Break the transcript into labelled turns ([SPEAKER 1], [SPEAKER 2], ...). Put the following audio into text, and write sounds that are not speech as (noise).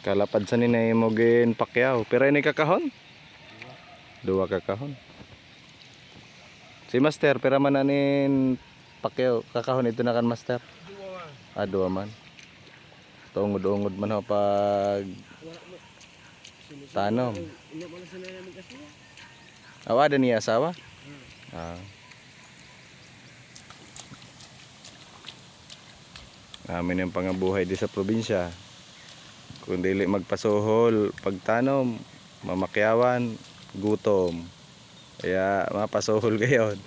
[SPEAKER 1] Kalapad sa ninay mo gin pakyaw. Pero ini kakahon? Dua kakahon. Si Master, pera man anin pakyaw. Kakahon ito na kan Master. Ah, dua man. Tungod-ungod man ho pag tanom. Awa, ada niya asawa? Ah. Namin yung pangabuhay di sa probinsya. Kung dili magpasuhol, pagtanom, mamakyawan, gutom. Kaya mapasuhol (laughs) gayon.